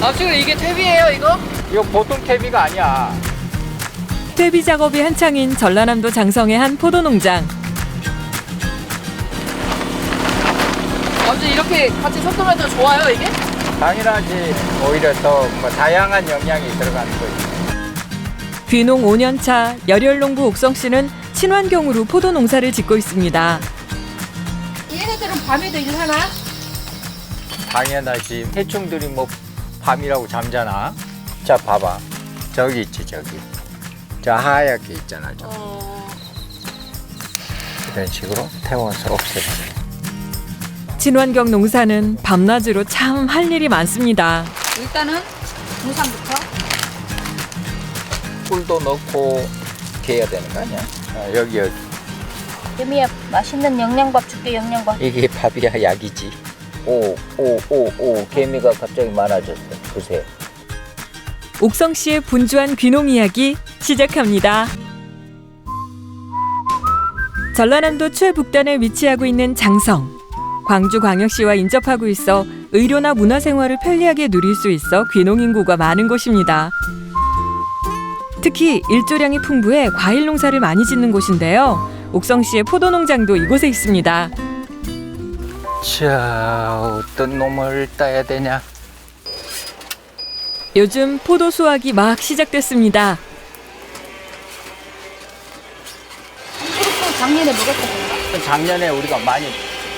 아 지금 이게 퇴비예요 이거? 이거 보통 퇴비가 아니야. 퇴비 작업이 한창인 전라남도 장성의 한 포도 농장. 아무튼 이렇게 같이 섞으면 더 좋아요 이게? 당연하지. 오히려 더뭐 다양한 영양이 들어가는 거지. 귀농 5년 차 열혈농부 옥성 씨는 친환경으로 포도 농사를 짓고 있습니다. 얘네들은 밤에도 일하나? 당연하지. 해충들이 뭐 밤이라고 잠자나? 자, 봐봐. 저기 있지, 저기. 저 하얗게 있잖아, 저. 어. 이런 식으로 태워서 없애버려. 친환경 농사는 밤낮으로 참 할 일이 많습니다. 일단은 중상부터 꿀도 넣고 이렇게 해야 되는 거 아니야? 아, 여기, 여기. 개미야 맛있는 영양밥 줄게 영양밥 이게 밥이야, 약이지. 오, 오, 오, 오. 개미가 갑자기 많아졌어. 보세요. 옥성 씨의 분주한 귀농 이야기 시작합니다. 전라남도 최북단에 위치하고 있는 장성. 광주광역시와 인접하고 있어 의료나 문화생활을 편리하게 누릴 수 있어 귀농 인구가 많은 곳입니다. 특히 일조량이 풍부해 과일 농사를 많이 짓는 곳인데요. 옥성 씨의 포도 농장도 이곳에 있습니다. 자, 어떤 놈을 따야 되냐? 요즘 포도 수확이 막 시작됐습니다. 또 작년에 먹었거든요 작년에 우리가 많이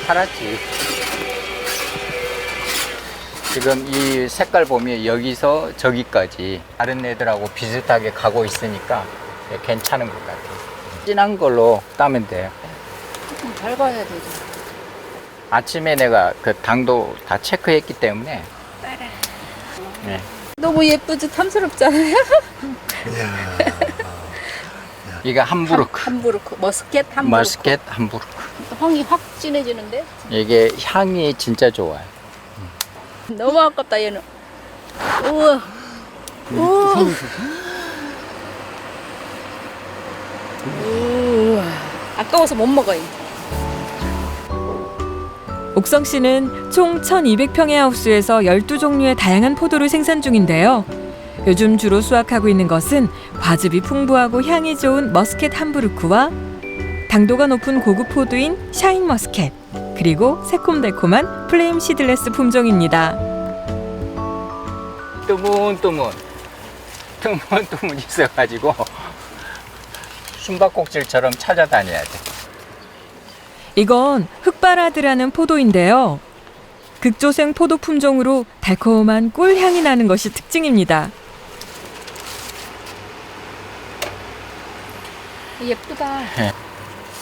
팔았지. 지금 이 색깔 보면 여기서 저기까지 다른 애들하고 비슷하게 가고 있으니까 괜찮은 것 같아요. 진한 걸로 따면 돼요. 조금 밝아야 되죠 아침에 내가 그 당도 다 체크했기 때문에. 네. 너무 예쁘지? 탐스럽잖아요. 이거 함부르크, 함부르크. 머스켓 함부르크. 머스켓 함부르크. 향이 확 진해지는데? 이게 향이 진짜 좋아요. 너무 아깝다 얘는. 우와. 우와. 우와. 아까워서 못 먹어요 옥성 씨는 총 1,200평의 하우스에서 12종류의 다양한 포도를 생산 중인데요. 요즘 주로 수확하고 있는 것은 과즙이 풍부하고 향이 좋은 머스켓 함부르크와 당도가 높은 고급 포도인 샤인 머스켓, 그리고 새콤달콤한 플레임 시들레스 품종입니다. 뜨문뜨문 뜨문뜨문 있어가지고 숨바꼭질처럼 찾아다녀야 돼. 이건 흑바라드라는 포도인데요. 극조생 포도 품종으로 달콤한 꿀 향이 나는 것이 특징입니다. 예쁘다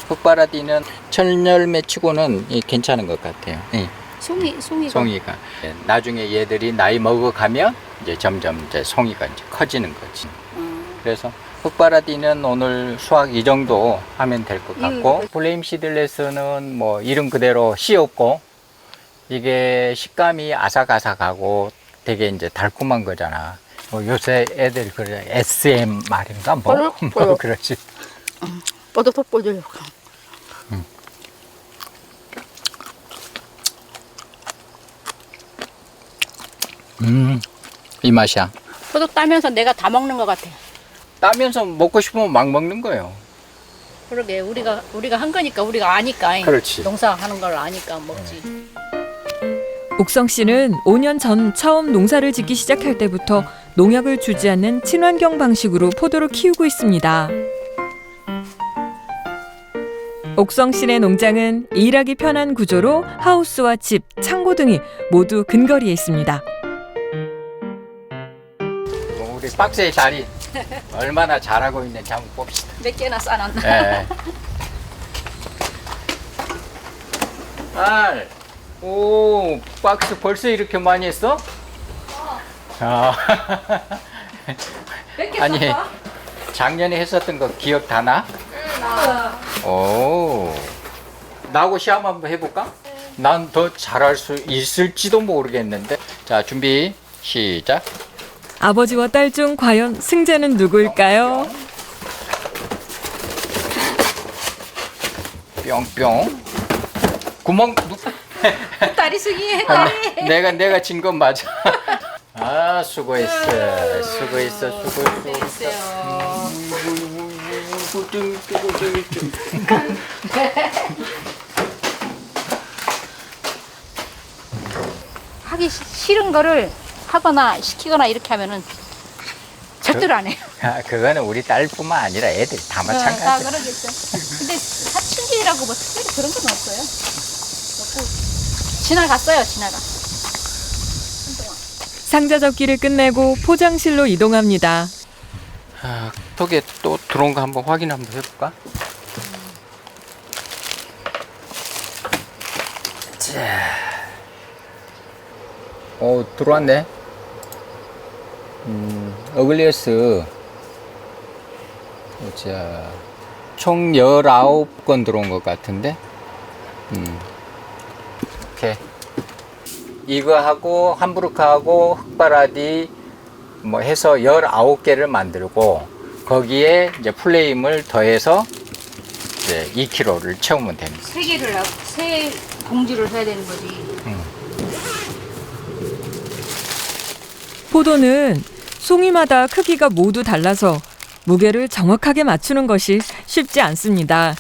흑바라디는 철열매치고는 이 괜찮은 것 같아요. 이 송이 송이가 송이가 예, 나중에 얘들이 나이 먹어가면 이제 점점 이제 송이가 이제 커지는 거지. 음. 그래서 흑바라디는 오늘 수확 이 정도 하면 될 것 같고 플레임 시들레스는 뭐 이름 그대로 씨 없고 이게 식감이 아삭아삭하고 되게 이제 달콤한 거잖아. 뭐 요새 애들 그래 SM 말인가 뭐, 뽀록, 뭐 뽀록. 그렇지. 뽀득뽀득 음, 이 맛이야. 포도 따면서 내가 다 먹는 것 같아 따면서 먹고 싶으면 막 먹는 거예요. 그러게 우리가 우리가 한 거니까 우리가 아니까 그렇지. 농사하는 걸 아니까 먹지 옥성 씨는 5년 전 처음 농사를 짓기 시작할 때부터 농약을 주지 않는 친환경 방식으로 포도를 키우고 있습니다. 옥성 씨네 농장은 일하기 편한 구조로 하우스와 집, 창고 등이 모두 근거리에 있습니다. 뭐 우리 박스의 자리 얼마나 잘하고 있는지 한번 봅시다. 몇 개나 싸놨나 예. 알. 오, 박스 벌써 이렇게 많이 했어? 아. 몇개 아니, 작년에 했었던 거 기억 다 나? 오. 나하고 시합 한번 해볼까? 난 더 잘할 수 있을지도 모르겠는데. 자, 준비, 시작. 아버지와 딸 중 과연 승자는 누구일까요? 뿅뿅. 구멍, 누, 다리 숙이 아, 내가, 내가 진 건 맞아. 아 수고했어 수고했어 수고했어 하기 시- 싫은 거를 하거나 시키거나 이렇게 하면은 절대로 안 해요. 아, 그거는 우리 딸뿐만 아니라 애들 다 어, 다 마찬가지 그러겠죠. 근데 사춘기라고 뭐 특별히 그런 건 없어요. 없고 지나갔어요, 지나가. 상자 접기를 끝내고 포장실로 이동합니다. 아, 톡에 또 들어온 거 한번 확인 한번 해볼까? 자, 어 들어왔네. 음, 어글리어스. 자, 총 19건 들어온 것 같은데. 음, 오케이. 이거 하고 함부르크하고 흑바라디 뭐 해서 19개를 만들고 거기에 이제 플레임을 더해서 이제 2kg를 채우면 됩니다. 세 개를 하- 세 봉지를 해야 되는 거지. 포도는 송이마다 크기가 모두 달라서 무게를 정확하게 맞추는 것이 쉽지 않습니다.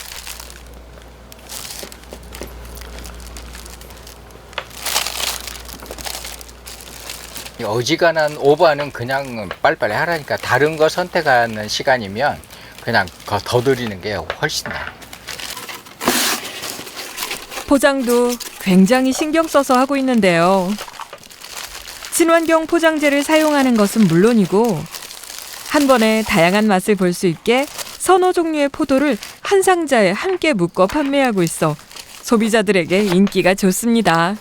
이 어지간한 오버는 그냥 빨리빨리 하라니까 다른 거 선택하는 시간이면 그냥 더- 더 드리는 게 훨씬 나아요. 포장도 굉장히 신경 써서 하고 있는데요. 친환경 포장재를 사용하는 것은 물론이고 한 번에 다양한 맛을 볼 수 있게 서너 종류의 포도를 한 상자에 함께 묶어 판매하고 있어 소비자들에게 인기가 좋습니다.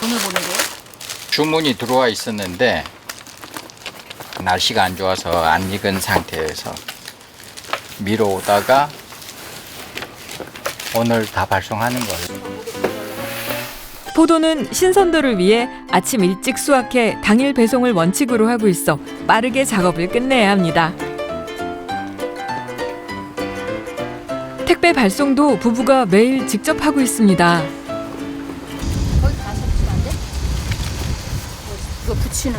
돈을 거예요? 주문이 들어와 있었는데 날씨가 안 좋아서 안 익은 상태에서 미뤄 오다가 오늘 다 발송하는 거예요. 포도는 신선도를 위해 아침 일찍 수확해 당일 배송을 원칙으로 하고 있어 빠르게 작업을 끝내야 합니다. 택배 발송도 부부가 매일 직접 하고 있습니다. 거기 가서 붙이면 안 돼? 뭐, 그거 붙이는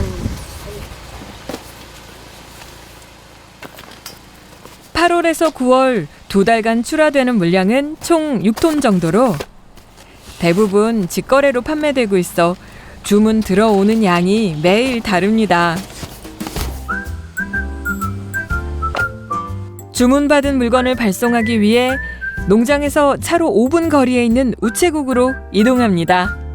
8월에서 9월 두 달간 출하되는 물량은 총 6톤 정도로 대부분 직거래로 판매되고 있어 주문 들어오는 양이 매일 다릅니다. 주문받은 물건을 발송하기 위해 농장에서 차로 5분 거리에 있는 우체국으로 이동합니다.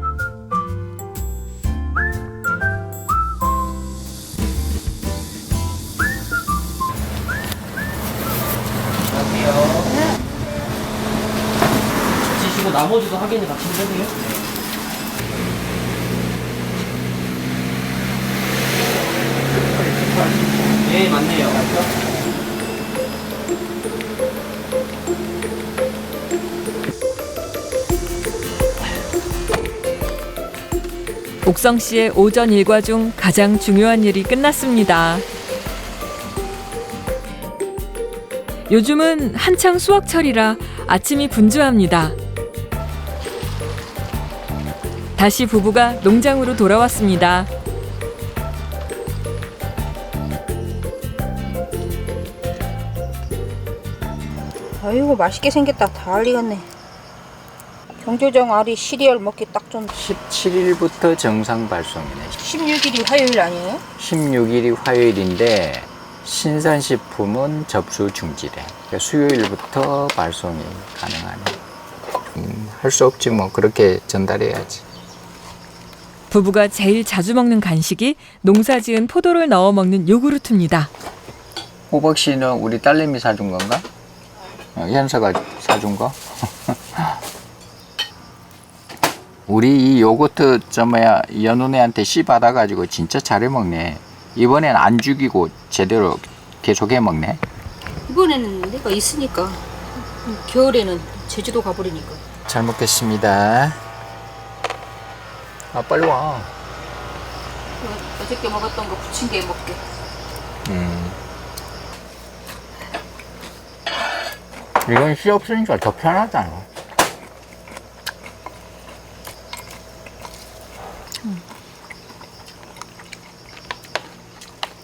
지시고 나머지도 확인을 같이 해주세요. 네, 맞네요. 옥성 씨의 오전 일과 중 가장 중요한 일이 끝났습니다. 요즘은 한창 수확철이라 아침이 분주합니다. 다시 부부가 농장으로 돌아왔습니다. 아이고 맛있게 생겼다 다 알리겠네 경조정 알이 시리얼 먹기 딱 좋네 17일부터 정상 발송이네. 16일이 화요일 아니에요? 16일이 화요일인데 신선식품은 접수 중지래. 그러니까 수요일부터 발송이 가능하네. 음, 할 수 없지 뭐 그렇게 전달해야지. 부부가 제일 자주 먹는 간식이 농사지은 포도를 넣어 먹는 요구르트입니다. 호박 씨는 우리 딸내미 사준 건가? 어, 현서가 사준 거? 우리 이 요거트 저 뭐야 연훈이한테 씨 받아가지고 진짜 잘해 먹네. 이번엔 안 죽이고 제대로 계속 해 먹네. 이번에는 내가 있으니까 겨울에는 제주도 가버리니까 잘 먹겠습니다. 아 빨리 와. 어저께 먹었던 거 부친 게 먹게 음. 이건 씨 없으니까 더 편하잖아.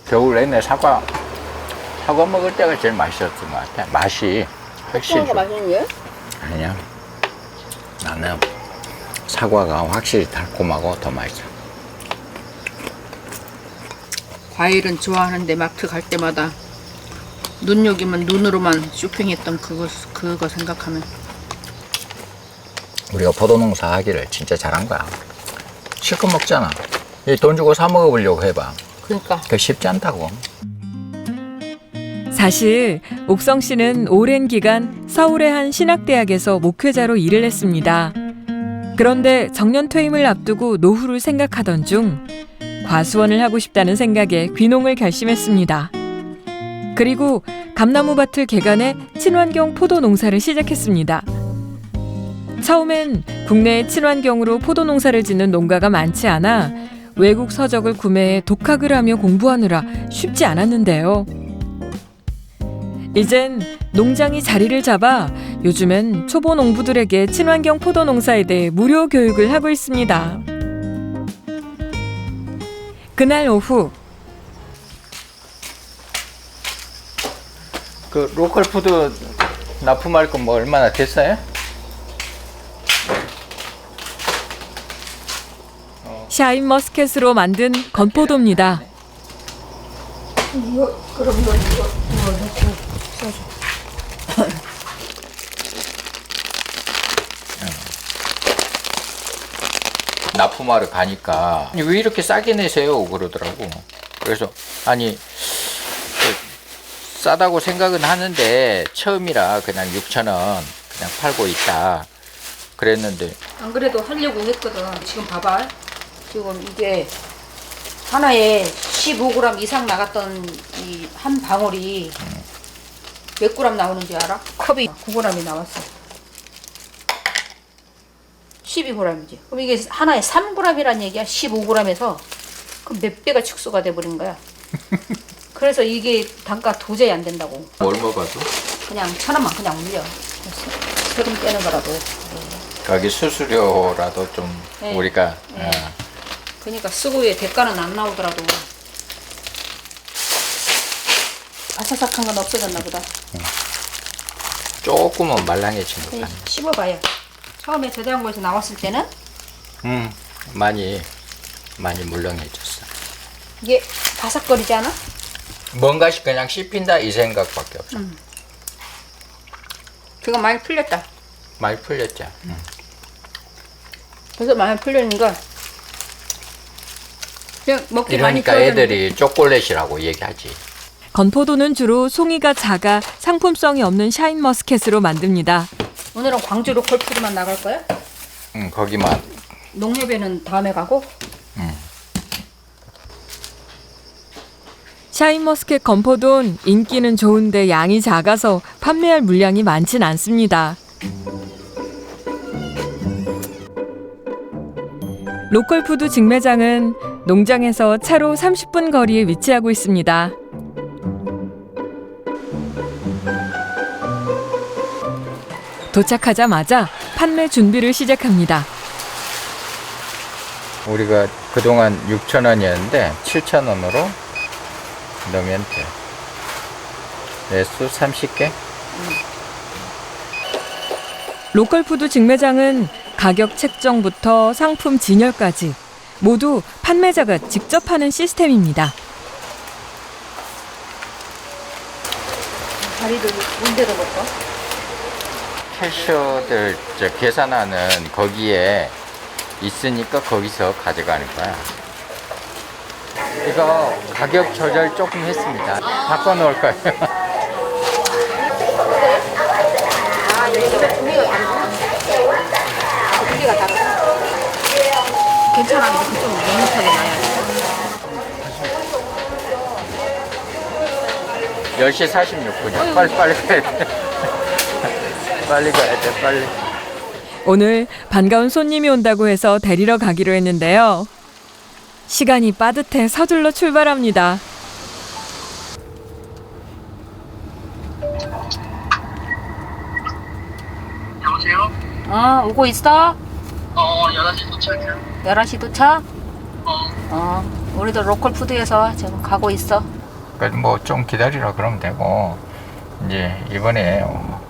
겨울 내내 사과 사과 먹을 때가 제일 맛있었던 것 같아. 맛이 확실히 좀- 맛있는 게? 아니야. 나는 사과가 확실히 달콤하고 더 맛있어. 과일은 좋아하는데 마트 갈 때마다 눈요기만 눈으로만 쇼핑했던 그거 그거 생각하면 우리가 포도 농사 하기를 진짜 잘한 거야. 실컷 먹잖아. 이 돈 주고 사 먹어보려고 해봐. 그러니까 그 쉽지 않다고. 사실 옥성 씨는 오랜 기간 서울의 한 신학대학에서 목회자로 일을 했습니다. 그런데 정년 퇴임을 앞두고 노후를 생각하던 중 과수원을 하고 싶다는 생각에 귀농을 결심했습니다. 그리고 감나무 밭을 개간해 친환경 포도 농사를 시작했습니다. 처음엔 국내의 친환경으로 포도 농사를 짓는 농가가 많지 않아 외국 서적을 구매해 독학을 하며 공부하느라 쉽지 않았는데요. 이젠 농장이 자리를 잡아 요즘엔 초보 농부들에게 친환경 포도 농사에 대해 무료 교육을 하고 있습니다. 그날 오후 그 로컬 푸드 납품할 건 뭐 얼마나 됐어요? 샤인 머스켓으로 만든 건포도입니다. 이거 그럼 이거 이거 이거 넣고. 납품하러 가니까 아니, 왜 이렇게 싸게 내세요? 그러더라고. 그래서 아니 그 싸다고 생각은 하는데 처음이라 그냥 6천 원 그냥 팔고 있다. 그랬는데 안 그래도 하려고 했거든. 지금 봐봐. 지금 이게 하나에 15g 이상 나갔던 이 한 방울이 몇 g 나오는 줄 알아? 컵이 9g이 나왔어. 12g이지. 그럼 이게 하나에 3g이란 얘기야. 15g에서 그럼 몇 배가 축소가 돼버린 거야. 그래서 이게 단가 도저히 안 된다고. 뭘 먹어도 그냥 천 원만 그냥 올려. 세금 떼는 거라도. 거기 수수료라도 좀 네. 우리가 네. 어, 그러니까 쓰고의 대가는 안 나오더라도 바사삭한 건 없어졌나 보다. 조금은 말랑해진 것 그냥 같네. 씹어봐요. 처음에 저장고에서 나왔을 때는 음, 많이 많이 물렁해졌어. 이게 바삭거리지 않아? 뭔가 시 그냥 씹힌다 이 생각밖에 없어. 그거 많이 풀렸다. 많이 풀렸죠. 음. 그래서 많이 풀리니까 그냥 먹기 많이 이러니까 좋아졌는데 애들이 초콜릿이라고 얘기하지. 건포도는 주로 송이가 작아 상품성이 없는 샤인 머스켓으로 만듭니다. 오늘은 광주 로컬 푸드만 나갈 거야? 음, 거기만 농협에는 다음에 가고 샤인 머스켓 건포도는 인기는 좋은데 양이 작아서 판매할 물량이 많진 않습니다. 로컬 푸드 직매장은 농장에서 차로 30분 거리에 위치하고 있습니다. 도착하자마자 판매 준비를 시작합니다. 우리가 그동안 6천 원이었는데 7천 원으로 넣으면 돼. 매수 30개? 로컬 푸드 직매장은 가격 책정부터 상품 진열까지 모두 판매자가 직접 하는 시스템입니다. 다리도 문대도 먹고 캐셔들 저 계산하는 거기에 있으니까 거기서 가져가는 거야. 이거 가격 조절 조금 했습니다. 바꿔 놓을 거예요. 아 여기가 종이가 다르구나 종이가 다르구나 괜찮아 좀 밋밋하게 나야 10시 46분이야. 빨리 빨리 가야 돼. 빨리 가야 돼. 빨리. 오늘 반가운 손님이 온다고 해서 데리러 가기로 했는데요. 시간이 빠듯해 서둘러 출발합니다. 여보세요? 어 오고 있어? 어, 11시 도착이야. 11시 도착? 어, 어 우리도 로컬 푸드에서 지금 가고 있어 그래도 뭐 좀 기다리라 그러면 되고 이제 이번에 어,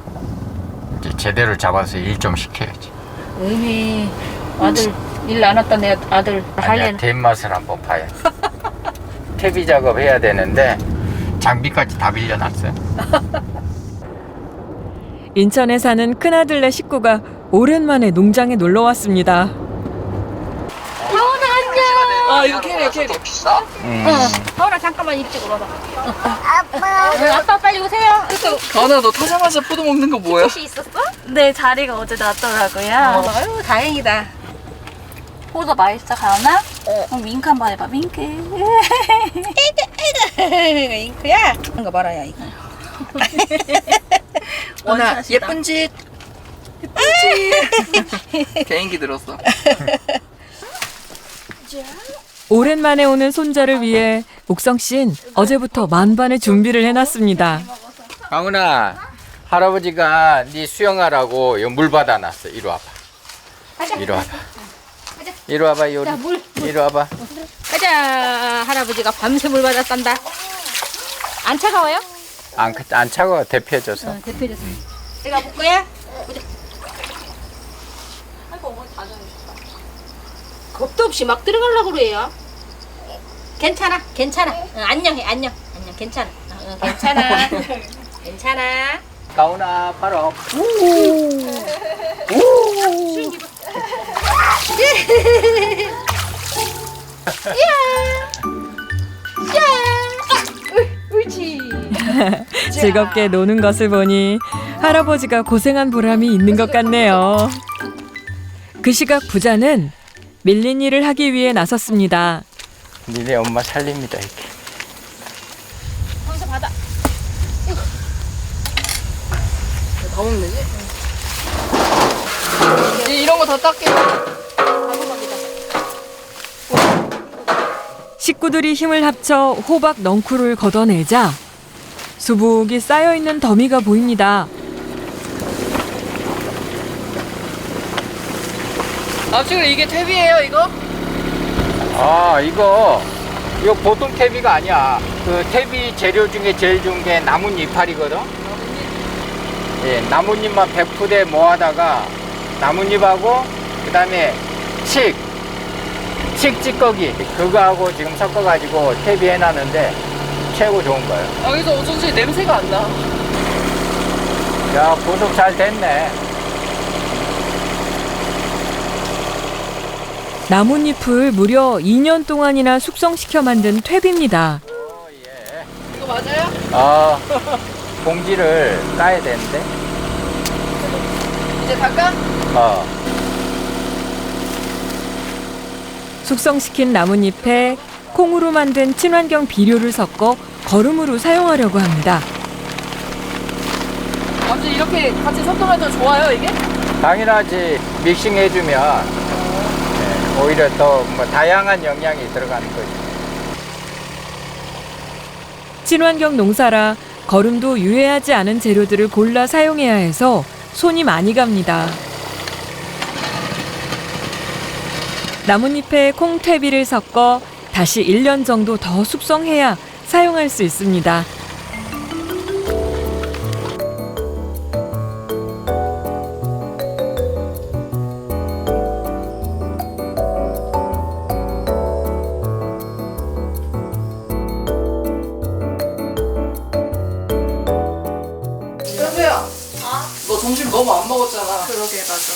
이제 제대로 잡아서 일 좀 시켜야지. 의미 아들 일 안 왔다 내 아들 아니야 할래는 뒷맛을 한번 봐야 돼. 퇴비 작업 해야 되는데 장비까지 다 빌려놨어요. 인천에 사는 큰아들네 식구가 오랜만에 농장에 놀러 왔습니다. 아 이거 캐리 캐리. 음. 하은아 잠깐만 입찍으로 와봐 아빠 아빠 빨리 오세요 가나 너 타자마자 포도 먹는 거 뭐야? 혹시 있었어? 네, 자리가 어제 났더라고요. 아유 다행이다 포도 맛있어, 가연아? 그럼 윙크 한번 해봐, 윙크. 잉크야 이런 거 봐라 야 이거 나 원샷이다. 예쁜 짓. 예쁜 짓. 개인기 들었어. 오랜만에 오는 손자를 위해 옥성 씨는 어제부터 만반의 준비를 해놨습니다. 강훈아 할아버지가 네 수영하라고 물 받아놨어. 이리 와봐. 이리 와봐. 이리 와봐 요리. 물 이리 와봐. 가자 할아버지가 밤새 물 받았단다 안 차가워요? 안, 안 차고 대피해줘서. 응 대표줬어 내가 볼 거야? 보자 겁도 없이 막 들어가려고 그래요 괜찮아 괜찮아. 응, 안녕해 안녕. 안녕 괜찮아. 응, 괜찮아. 괜찮아. 가훈아 바로. 즐겁게 노는 것을 보니 할아버지가 고생한 보람이 있는 것 같네요. 그 시각 부자는 밀린 일을 하기 위해 나섰습니다. 니네 엄마 살립니다 이렇게. 거기서 받아 다 먹는지? 이- 이런 거 다 닦게. 식구들이 힘을 합쳐 호박 넝쿨을 걷어내자 수북이 쌓여 있는 더미가 보입니다. 아 지금 이게 탭이에요 이거? 아 이거 이거 보통 퇴비가 아니야. 그 퇴비 재료 중에 제일 좋은 게 나뭇잎 이파리거든. 예, 나뭇잎만 100푸대 모아다가 나뭇잎하고 그 다음에 칡, 칡 찌꺼기 그거하고 지금 섞어가지고 퇴비 해놨는데 최고 좋은 거예요. 아 그래서 어쩐지 냄새가 안 나. 야 보석 잘 됐네. 나뭇잎을 무려 2년 동안이나 숙성시켜 만든 퇴비입니다. 오, 예. 이거 맞아요? 아 봉지를 까야 되는데. 이제 닦아? 어. 숙성시킨 나뭇잎에 콩으로 만든 친환경 비료를 섞어 거름으로 사용하려고 합니다. 아버지 이렇게 같이 섞으면 더 좋아요 이게? 당연하지 믹싱 해주면 네, 오히려 더 뭐 다양한 영양이 들어가는 거지. 친환경 농사라 거름도 유해하지 않은 재료들을 골라 사용해야 해서 손이 많이 갑니다. 나뭇잎에 콩퇴비를 섞어 다시 1년 정도 더 숙성해야 사용할 수 있습니다. 점심 너무 안 먹었잖아. 그러게, 맞아.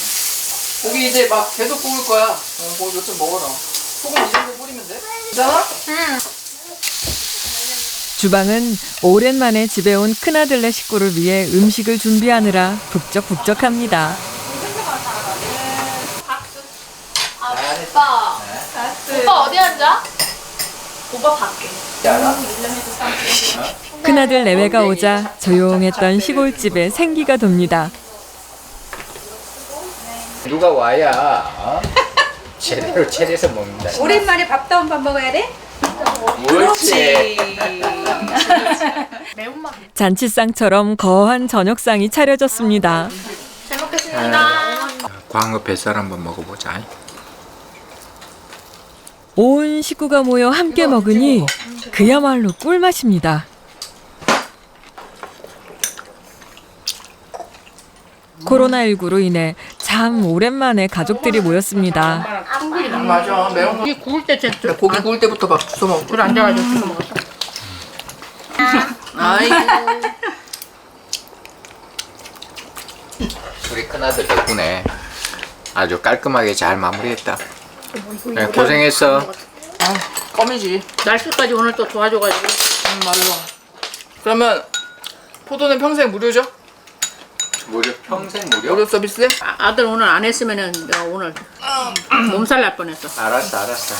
고기 이제 막 계속 구울 거야. 어, 고기 몇점 먹어라. 소금 이 정도 뿌리면 돼? 괜찮아? 주방은 오랜만에 집에 온 큰아들네 식구를 위해 음식을 준비하느라 북적북적합니다. 오빠. 오빠 어디 앉아? 오빠 밖에. 큰아들 내외가 오자 조용했던 시골집에 생기가 돕니다. 누가 와야 어? 제대로 차려서 먹는다. 오랜만에 밥다운 밥 먹어야 돼? 그렇지. 잔치상처럼 거한 저녁상이 차려졌습니다. 잘 먹겠습니다. 광어 뱃살 한번 먹어보자. 온 식구가 모여 함께 먹으니 그야말로 꿀맛입니다. 코로나19로 인해 참 오랜만에 가족들이 모였습니다. 맞아. 매운 거. 고기 구울 때 진짜 고기 구울 때부터 밥 주워 먹고. 줄 앉아가지고 주워 먹었어. 아이고. 우리 큰아들 덕분에 아주 깔끔하게 잘 마무리했다. 네, 고생했어. 껌이지. 날씨까지 오늘 또 도와줘가지고. 음, 맞아. 그러면 포도는 평생 무료죠? 무료 평생 무료? 무료 서비스? 아, 아들 오늘 안 했으면은 내가 오늘 몸살 날 뻔했어. 알았어, 알았어.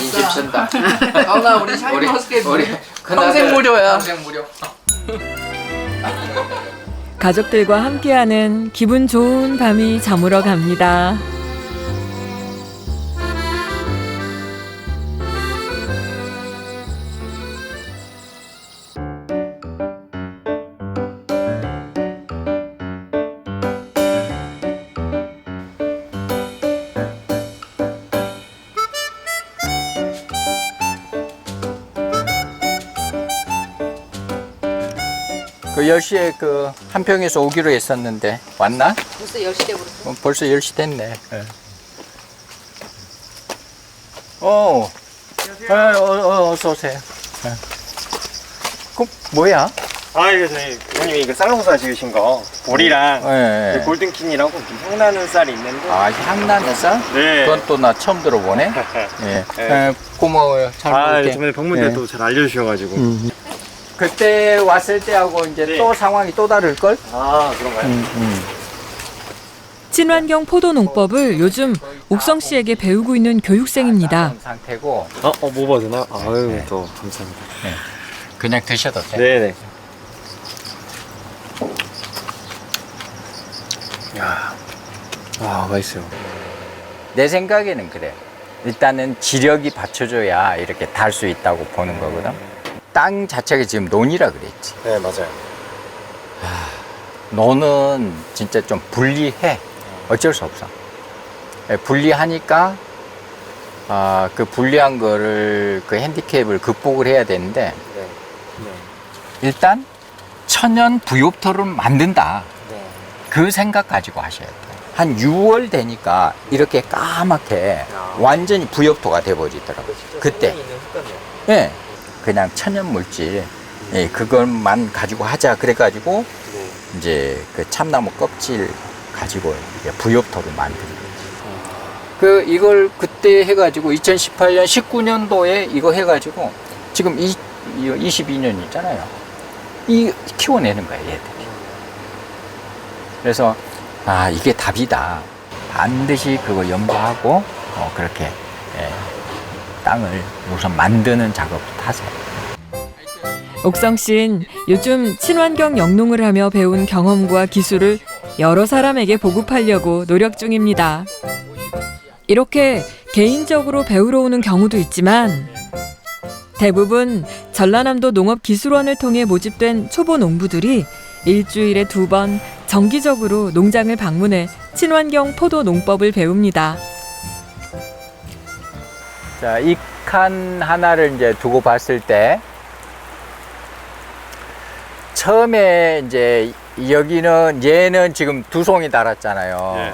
인심 쓴다. 아나 우리 샤인머스켓 우리 평생 무료야. 평생 무료. 가족들과 함께하는 기분 좋은 밤이 저물어 갑니다. 10시에 그 한평에서 오기로 했었는데 왔나? 벌써 10시 돼버렸어. 어, 벌써 10시 됐네. 예. 어. 어, 어, 어, 어서 오세요. 예. 그 뭐야? 아 이거 저희 부모님이 이거 쌀농사 지으신 거 보리랑 예, 예. 골든킨이라고 좀 향나는 쌀이 있는데 아, 향나는 쌀? 네. 그건 또 나 처음 들어보네. 예. 네. 예, 고마워요. 잘 아 먹을게. 저번에 방문 때 예. 또잘 알려주셔가지고 그때 왔을 때하고 이제 네. 또 상황이 또 다를 걸? 아 그런가요? 음. 친환경 포도 농법을 요즘 옥성 씨에게 배우고 있는 교육생입니다. 상태고 어? 어 먹어도 되나? 아유 또 감사합니다 그냥 드셔도 돼. 네네 야, 와 맛있어요 내 생각에는 그래. 일단은 지력이 받쳐줘야 이렇게 달 수 있다고 보는 거거든. 땅 자체가 지금 논이라 그랬지. 네 맞아요 너는 진짜 좀 불리해. 어쩔 수 없어. 예, 불리하니까 아, 그 불리한 거를 그 핸디캡을 극복을 해야 되는데 네. 일단 천연 부엽토를 만든다. 네. 그 생각 가지고 하셔야 돼요. 한 6월 되니까 이렇게 까맣게 야. 완전히 부엽토가 돼버리더라고요. 그때. 예. 그냥 천연 물질. 예, 그것만 가지고 하자. 그래가지고 이제 그 참나무 껍질 가지고 이제 부엽토를 만드는 거지. 그 이걸 그때 해가지고 2018년, 19년도에 이거 해가지고 지금 이, 22년 있잖아요. 이 키워내는 거야 얘들이. 그래서 아 이게 답이다. 반드시 그거 연구하고 어, 그렇게 예, 땅을 우선 만드는 작업부터 하세요. 옥성 씨는 요즘 친환경 영농을 하며 배운 경험과 기술을 여러 사람에게 보급하려고 노력 중입니다. 이렇게 개인적으로 배우러 오는 경우도 있지만 대부분 전라남도 농업기술원을 통해 모집된 초보 농부들이 일주일에 두 번 정기적으로 농장을 방문해 친환경 포도 농법을 배웁니다. 자, 이 칸 하나를 이제 두고 봤을 때 처음에 이제 여기는 얘는 지금 두 송이 달았잖아요. 네.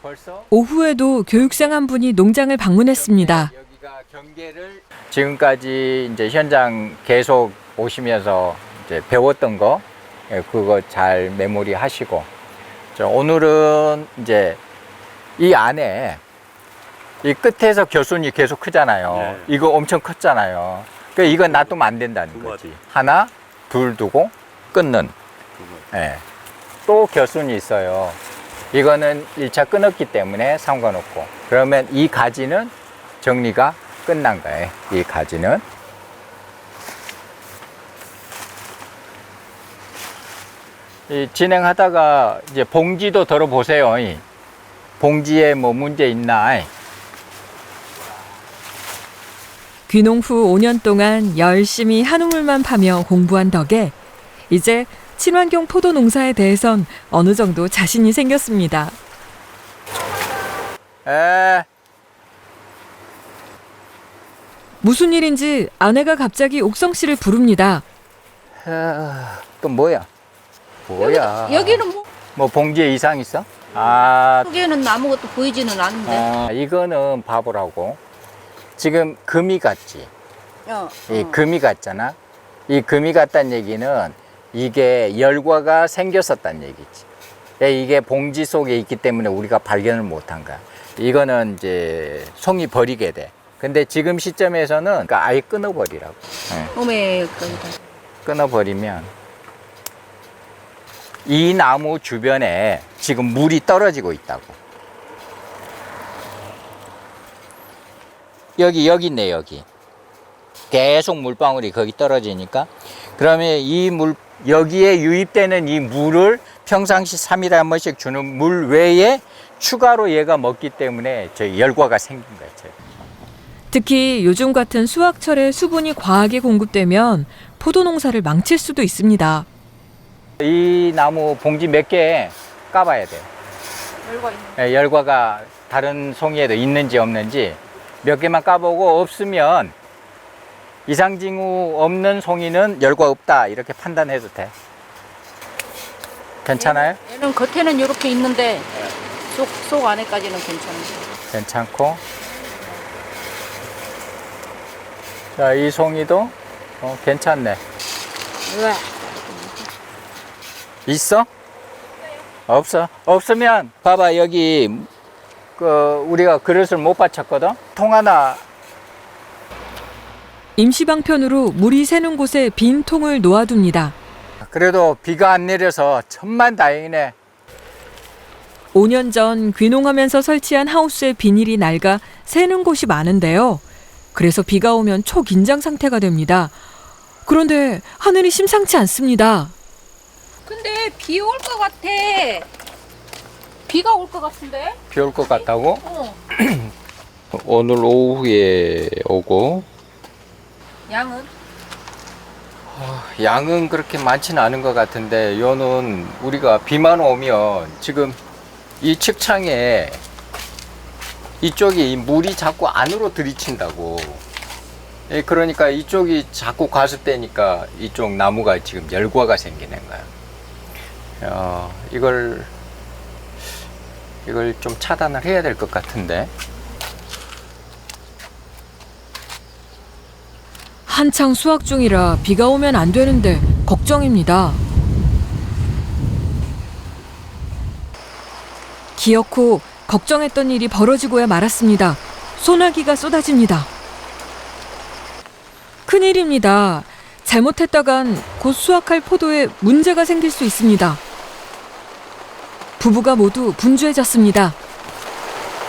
벌써 오후에도 교육생 한 분이 농장을 방문했습니다. 여기가 경계를 지금까지 이제 현장 계속 오시면서 이제 배웠던 거 예, 그거 잘 메모리 하시고 자, 오늘은 이제 이 안에 이 끝에서 겨순이 계속 크잖아요. 네. 이거 엄청 컸잖아요. 그 이건 놔두면 안 된다는 거지. 하나, 둘 두고 끊는. 예. 또 겨순이 있어요. 이거는 1차 끊었기 때문에 상관없고. 그러면 이 가지는 정리가 끝난 거예요. 이 가지는. 이 진행하다가 이제 봉지도 들어보세요. 이 봉지에 뭐 문제 있나? 귀농 후 5년 동안 열심히 한우물만 파며 공부한 덕에 이제 친환경 포도 농사에 대해선 어느 정도 자신이 생겼습니다. 에. 무슨 일인지 아내가 갑자기 옥성 씨를 부릅니다. 아, 또 뭐야? 뭐야? 여기는 뭐 뭐 봉지에 이상 있어? 아, 속에는 아무것도 보이지는 않는데. 아, 이거는 바보라고. 지금 금이 같지. 어, 이 금이 같잖아. 이 금이 같다는 얘기는 이게 열과가 생겼었다는 얘기지. 예, 이게 봉지 속에 있기 때문에 우리가 발견을 못한 거야. 이거는 이제 송이 버리게 돼. 근데 지금 시점에서는 그러니까 아예 끊어버리라고. 예, 오메 거기다. 끊어버리면 이 나무 주변에 지금 물이 떨어지고 있다고. 여기 여기 있네 여기. 계속 물방울이 거기 떨어지니까 그러면 이 물 여기에 유입되는 이 물을 평상시 3일에 한 번씩 주는 물 외에 추가로 얘가 먹기 때문에 저희 열과가 생긴 거예요. 저희. 특히 요즘 같은 수확철에 수분이 과하게 공급되면 포도 농사를 망칠 수도 있습니다. 이 나무 봉지 몇 개 까봐야 돼요. 열과 있는. 예, 열과가 다른 송이에도 있는지 없는지 몇 개만 까보고 없으면 이상징후 없는 송이는 열과 없다 이렇게 판단해도 돼. 괜찮아요? 얘는 겉에는 이렇게 있는데 속, 속 안에까지는 괜찮은데. 괜찮고. 자, 이 송이도 어, 괜찮네. 우와. 있어? 없어. 없으면 봐봐 여기 그 우리가 그릇을 못 받쳤거든. 통 하나 임시방편으로 물이 새는 곳에 빈 통을 놓아둡니다. 그래도 비가 안 내려서 천만 다행이네. 5년 전 귀농하면서 설치한 하우스의 비닐이 낡아 새는 곳이 많은데요. 그래서 비가 오면 초긴장 상태가 됩니다. 그런데 하늘이 심상치 않습니다. 근데 비 올 것 같아. 비가 올 것 같은데? 비 올 것 같다고? 어. 오늘 오후에 오고 양은? 양은 그렇게 많지는 않은 것 같은데 요는 우리가 비만 오면 지금 이 측창에 이쪽이 물이 자꾸 안으로 들이친다고 예, 그러니까 이쪽이 자꾸 과습되니까 이쪽 나무가 지금 열과가 생기는 거야 어, 이걸 이걸 좀 차단을 해야 될 것 같은데 한창 수확 중이라 비가 오면 안 되는데 걱정입니다. 기어코 걱정했던 일이 벌어지고야 말았습니다. 소나기가 쏟아집니다. 큰일입니다. 잘못했다간 곧 수확할 포도에 문제가 생길 수 있습니다. 부부가 모두 분주해졌습니다.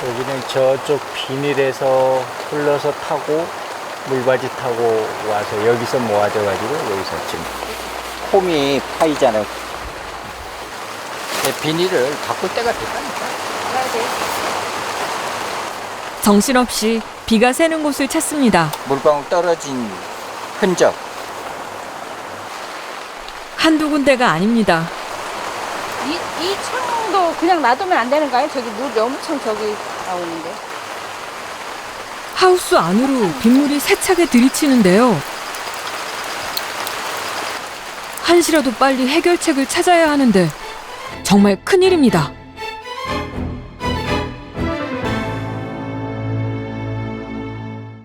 여기는 저쪽 비닐에서 흘러서 타고 물바지 타고 와서 여기서 모아져가지고 여기서 지금 홈이 파이잖아요. 네, 비닐을 바꿀 때가 됐다니까. 정신없이 비가 새는 곳을 찾습니다. 물방울 떨어진 흔적. 한두 군데가 아닙니다. 이, 이 창 도 그냥 놔두면 안 되는 거예요? 저기 물 엄청 저기 나오는데. 하우스 안으로 빗물이 세차게 들이치는데요. 한시라도 빨리 해결책을 찾아야 하는데 정말 큰일입니다.